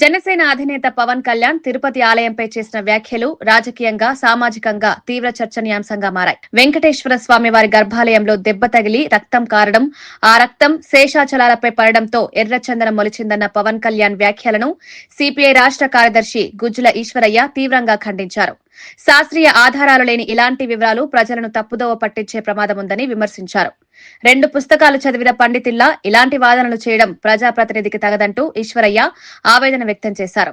జనసేన అధినేత పవన్ కళ్యాణ్ తిరుపతి ఆలయంపై చేసిన వ్యాఖ్యలు రాజకీయంగా సామాజికంగా తీవ్ర చర్చనీయాంశంగా మారాయి. వెంకటేశ్వర స్వామి వారి గర్భాలయంలో దెబ్బ తగిలి రక్తం కారడం ఆ రక్తం శేషాచలాలపై పడడంతో ఎర్రచందనం మొలిచిందన్న పవన్ కళ్యాణ్ వ్యాఖ్యలను సిపిఐ రాష్ట్ర కార్యదర్శి గుజ్జుల ఈశ్వరయ్య తీవ్రంగా ఖండించారు. శాస్త్రీయ ఆధారాలు లేని ఇలాంటి వివరాలు ప్రజలను తప్పుదోవ పట్టించే ప్రమాదముందని విమర్శించారు. రెండు పుస్తకాలు చదివిన పండితుల్లా ఇలాంటి వాదనలు చేయడం ప్రజాప్రతినిధికి తగదంటూ ఈశ్వరయ్య ఆవేదన వ్యక్తం చేశారు.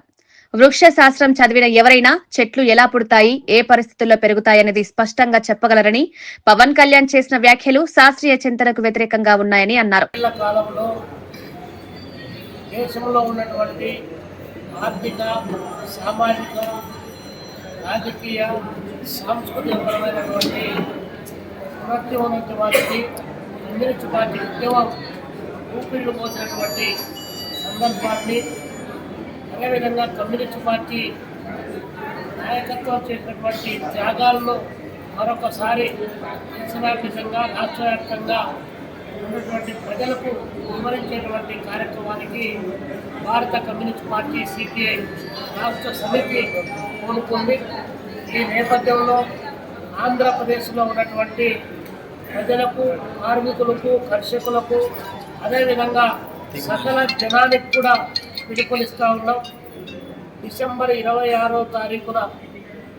వృక్ష శాస్త్రం చదివిన ఎవరైనా చెట్లు ఎలా పుడతాయి ఏ పరిస్థితుల్లో పెరుగుతాయనేది స్పష్టంగా చెప్పగలరని పవన్ కళ్యాణ్ చేసిన వ్యాఖ్యలు శాస్త్రీయ చింతనకు వ్యతిరేకంగా ఉన్నాయని అన్నారు. దేశంలో ఉన్నటువంటి ఆర్థిక సామాజిక రాజకీయ సాంస్కృతికపరమైనటువంటి పునరుద్ధరించడానికి కమ్యూనిస్ట్ పార్టీ ఉద్యమం ఊపిళ్ళు పోసినటువంటి సందర్భాన్ని అదేవిధంగా కమ్యూనిస్ట్ పార్టీ నాయకత్వం చేసినటువంటి త్యాగాలను మరొకసారి దేశవ్యాప్తంగా రాష్ట్ర వ్యాప్తంగా ఉన్నటువంటి ప్రజలకు వివరించేటువంటి కార్యక్రమానికి భారత కమ్యూనిస్ట్ పార్టీ సిపిఐ రాష్ట్ర సమితి కోరుకుంది ఈ నేపథ్యంలో ఆంధ్రప్రదేశ్లో ఉన్నటువంటి ప్రజలకు కార్మికులకు కర్షకులకు అదేవిధంగా సకల జనానికి కూడా పిలుపునిస్తూ ఉన్నాం. డిసెంబర్ ఇరవై ఆరో తారీఖున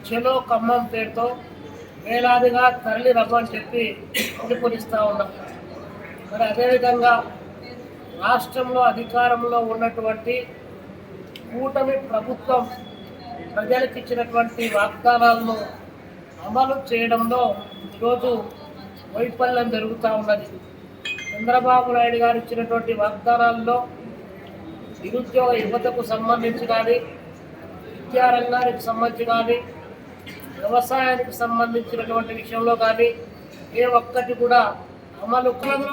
చెలో ఖమ్మం పేరుతో వేలాదిగా తరలి రమ్మని చెప్పి పిలుపునిస్తూ ఉన్నాం. మరి అదేవిధంగా రాష్ట్రంలో అధికారంలో ఉన్నటువంటి కూటమి ప్రభుత్వం ప్రజలకు ఇచ్చినటువంటి వాగ్దానాలను అమలు చేయడంలో ఈరోజు వైఫల్యం జరుగుతూ ఉన్నది. చంద్రబాబు నాయుడు గారు ఇచ్చినటువంటి వాగ్దానాల్లో నిరుద్యోగ యువతకు సంబంధించి కానీ విద్యారంగానికి సంబంధించి కానీ వ్యవసాయానికి సంబంధించినటువంటి విషయంలో కానీ ఏ ఒక్కటి కూడా అమలు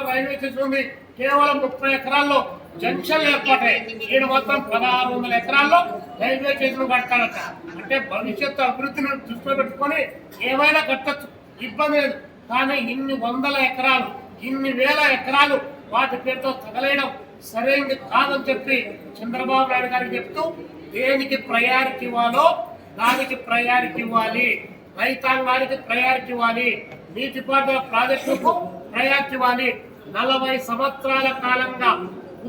రైల్వే స్టేషన్ ఉంది కేవలం ముప్పై ఎకరాల్లో జంక్షన్లు ఏర్పాటాయి ఈయన మొత్తం పదహారు వందల ఎకరాల్లో రైల్వే స్టేషన్ కట్టాలట అంటే భవిష్యత్తు అభివృద్ధిని దృష్టిలో పెట్టుకొని ఏమైనా కట్టచ్చు. ఇబ్బంది లేదు. కానీ ఇన్ని వందల ఎకరాలు ఇన్ని వేల ఎకరాలు వాటి పేరుతో తగలేయడం సరైనది కాదని చెప్పి చంద్రబాబు నాయుడు గారికి చెప్తూ దేనికి ప్రయారిటీ ఇవ్వాలో దానికి ప్రయారిటీ ఇవ్వాలి. రైతాంగానికి ప్రయారిటీ ఇవ్వాలి. నీటిపారుదల ప్రాజెక్టులకు ప్రయారిటీ ఇవ్వాలి. నలభై సంవత్సరాల కాలంగా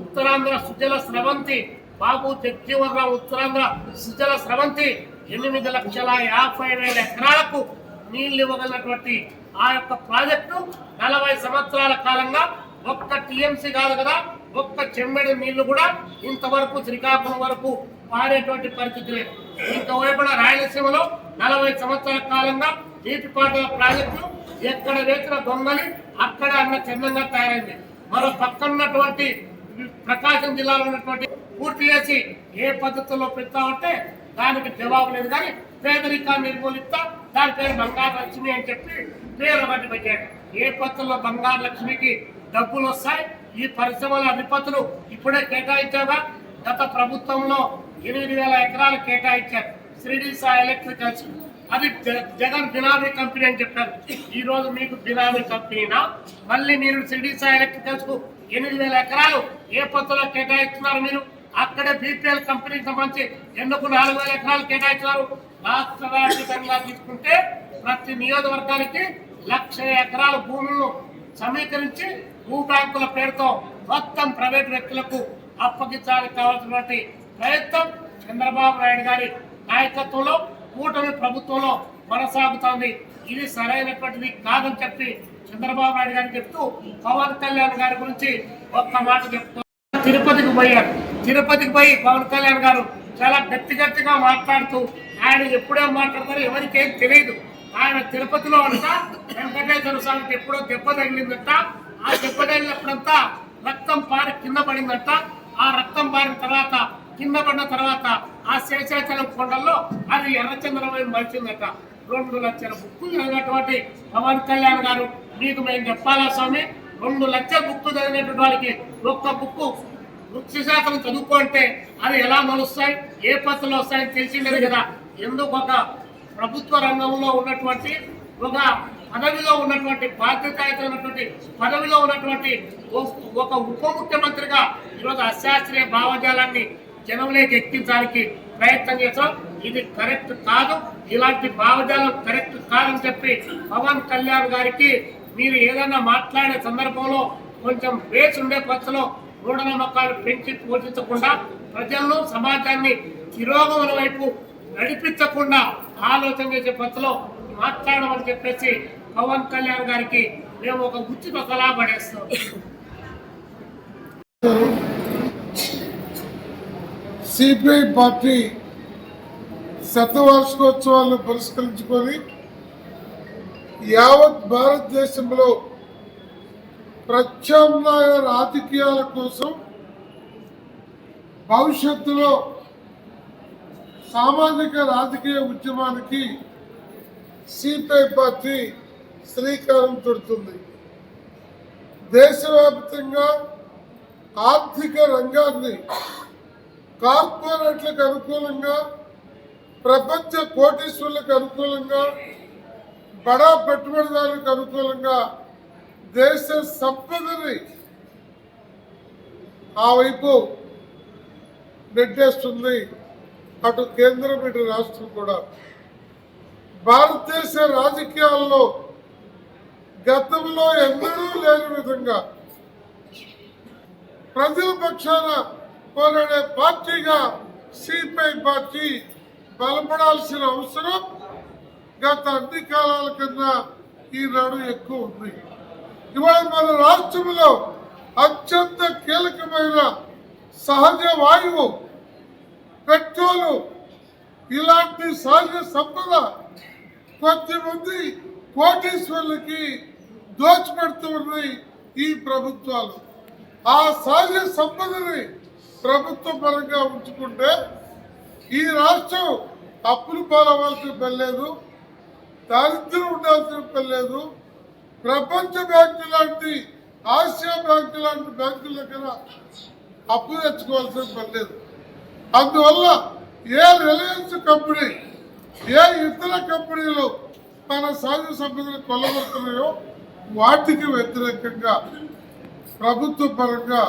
ఉత్తరాంధ్ర సుజల స్రవంతి బాబు జగ్జీవనరావు ఉత్తరాంధ్ర సుజల స్రవంతి ఎనిమిది లక్షల యాభై వేల ఎకరాలకు నీళ్ళు ఇవ్వగలిగినటువంటి ఆ యొక్క ప్రాజెక్టు నలభై సంవత్సరాల కాలంగా ఒక్క టీఎంసీ కాదు కదా ఒక్క చెమ్మెడి నీళ్ళు కూడా ఇంతవరకు శ్రీకాకుళం వరకు పారేటువంటి పరిస్థితి లేదు. ఇంకా వైపున రాయలసీమలో నలభై సంవత్సరాల కాలంగా నీటిపారుదల ప్రాజెక్టులు ఎక్కడ వేసిన దొంగలి అక్కడ అన్న చిన్నంగా తయారైంది. మరో పక్కన్నటువంటి ప్రకాశం జిల్లాలో ఉన్నటువంటి పూర్తి చేసి ఏ పద్ధతిలో పెడతామంటే దానికి జవాబు లేదు కానీ పేదరికాన్ని నిర్మూలిస్తా దాని పేరు బంగారు లక్ష్మి అని చెప్పి పేరు ఒకటి పెట్టాడు ఏ పత్రుల్లో బంగారు లక్ష్మికి డబ్బులు వస్తాయి? ఈ పరిశ్రమల అధిపతులు ఇప్పుడే కేటాయించాగా గత ప్రభుత్వంలో ఎనిమిది వేల ఎకరాలు కేటాయించారు. శ్రీడి సాయి ఎలక్ట్రికల్స్. అది జగన్ బినామీ కంపెనీ అని చెప్పారు. ఈ రోజు మీకు బినామీ కంపెనీనా? మళ్ళీ మీరు శ్రీడి సాయి ఎలక్ట్రికల్స్కు ఎనిమిది వేల ఎకరాలు ఏ పత్తులో కేటాయిస్తున్నారు మీరు? అక్కడే బీపీఎల్ కంపెనీకి సంబంధించి ఎందుకు నాలుగు వేల ఎకరాలు కేటాయించారు రాష్ట్ర వ్యాప్తంగా తీసుకుంటే ప్రతి నియోజకవర్గానికి లక్ష ఎకరాల భూములను సమీకరించి భూ బ్యాంకుల పేరుతో మొత్తం ప్రైవేట్ వ్యక్తులకు అప్పగించడానికి కావాల్సినటువంటి ప్రయత్నం చంద్రబాబు నాయుడు గారి నాయకత్వంలో కూటమి ప్రభుత్వంలో కొనసాగుతోంది. ఇది సరైనటువంటిది కాదని చెప్పి చంద్రబాబు నాయుడు గారికి చెప్తూ పవన్ కళ్యాణ్ గారి గురించి ఒక్క మాట చెప్తూ తిరుపతికి పోయారు. తిరుపతికి పోయి పవన్ కళ్యాణ్ గారు చాలా గట్టి గట్టిగా మాట్లాడుతూ ఆయన ఎప్పుడేం మాట్లాడతారో ఎవరికేం తెలియదు. ఆయన తిరుపతిలో అంట వెంకటేశ్వర స్వామికి ఎప్పుడో దెబ్బ తగిలిందట. ఆ దెబ్బ తగిలినప్పుడంతా రక్తం పారి కింద పడిందట. ఆ రక్తం పారిన తర్వాత కింద పడిన తర్వాత ఆ శేషాచలం కొండల్లో అది ఎర్రచంద్రమై మలిచిందట రెండు లక్షల బుక్కు చదివినటువంటి పవన్ కళ్యాణ్ గారు మీకు మేము చెప్పాలా స్వామి? రెండు లక్షల బుక్కు చదివినటువంటి వాడికి ఒక్క బుక్కు వృక్షశాస్త్రం చదువుకో అంటే అది ఎలా మలుస్తాయి ఏ పత్రులు వస్తాయని తెలిసిండదు కదా. ఎందుకు ఒక ప్రభుత్వ రంగంలో ఉన్నటువంటి ఒక పదవిలో ఉన్నటువంటి బాధ్యతాయుతమైనటువంటి పదవిలో ఉన్నటువంటి ఒక- ఒక ఉప ముఖ్యమంత్రిగా ఈరోజు అశాస్త్రీయ భావజాలాన్ని జనంలోకి ఎక్కించడానికి ప్రయత్నం చేస్తాం. ఇది కరెక్ట్ కాదు. ఇలాంటి భావజాలం కరెక్ట్ కాదని చెప్పి పవన్ కళ్యాణ్ గారికి మీరు ఏదైనా మాట్లాడే సందర్భంలో కొంచెం బేస్ ఉండే పచ్చలో మూఢనమ్మకాలు పెంచి పోషించకుండా ప్రజలను సమాజాన్ని తిరోగమన వైపు నడిపించకుండా ఆలోచన చేసే పచ్చలో మాట్లాడమని చెప్పేసి పవన్ కళ్యాణ్ గారికి మేము ఒక గుర్తుతో సలహా పడేస్తాం సిపిఐ పార్టీ శతవార్షికోత్సవాలను పురస్కరించుకొని యావత్ భారతదేశంలో ప్రత్యామ్నాయ రాజకీయాల కోసం భవిష్యత్తులో సామాజిక రాజకీయ ఉద్యమానికి సిపిఐ పార్టీ శ్రీకారం చుడుతుంది. దేశవ్యాప్తంగా ఆర్థిక రంగాన్ని కార్పొరేట్లకు అనుకూలంగా ప్రపంచ కోటీశ్వరులకు అనుకూలంగా బడా పెట్టుబడిదారులకు అనుకూలంగా దేశ సంపదని ఆ వైపు నెట్టేస్తుంది. అటు కేంద్రం ఇటు రాష్ట్రం కూడా. భారతదేశ రాజకీయాల్లో గతంలో ఎన్నడూ లేని విధంగా ప్రజల పక్షాన పోరాడే పార్టీగా సిపిఐ పార్టీ బలపడాల్సిన అవసరం గత అన్ని కాలాల కన్నా ఈనాడు ఎక్కువ ఉంది. ఇవాళ మన రాష్ట్రంలో అత్యంత కీలకమైన సహజ వాయువు పెట్రోలు ఇలాంటి సహజ సంపద కొద్దిమంది కోటీశ్వరులకి దోచిపెడుతూ ఉన్నాయి ఈ ప్రభుత్వాలు. ఆ సహజ సంపదని ప్రభుత్వ పరంగా ఉంచుకుంటే ఈ రాష్ట్రం అప్పులు పాలవలసిన పని దారిద్ర్యం ఉండాల్సిన పర్లేదు ప్రపంచ బ్యాంకు లాంటి ఆసియా బ్యాంకు లాంటి బ్యాంకుల దగ్గర అప్పు తెచ్చుకోవాల్సిన పని లేదు. అందువల్ల ఏ రిలయన్స్ కంపెనీ ఏ ఇతర కంపెనీలు తన సహజ సంపదను కొల్లగొడుతున్నాయో వాటికి వ్యతిరేకంగా ప్రభుత్వ పరంగా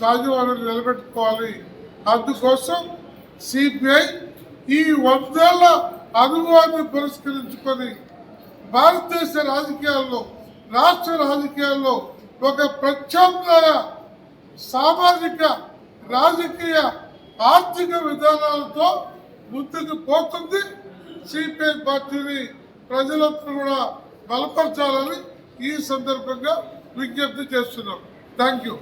సహజ వనరులు నిలబెట్టుకోవాలి. అందుకోసం సిపిఐ ఈ వందేళ్ళ అనుభవాన్ని పురస్కరించుకొని భారతదేశ రాజకీయాల్లో రాష్ట్ర రాజకీయాల్లో ఒక ప్రత్యామ్నాయ సామాజిక రాజకీయ ఆర్థిక విధానాలతో ముందుకు పోతుంది. సిపిఐ పార్టీని ప్రజలందరూ కూడా బలపరచాలని ఈ సందర్భంగా విజ్ఞప్తి చేస్తున్నాం. Thank you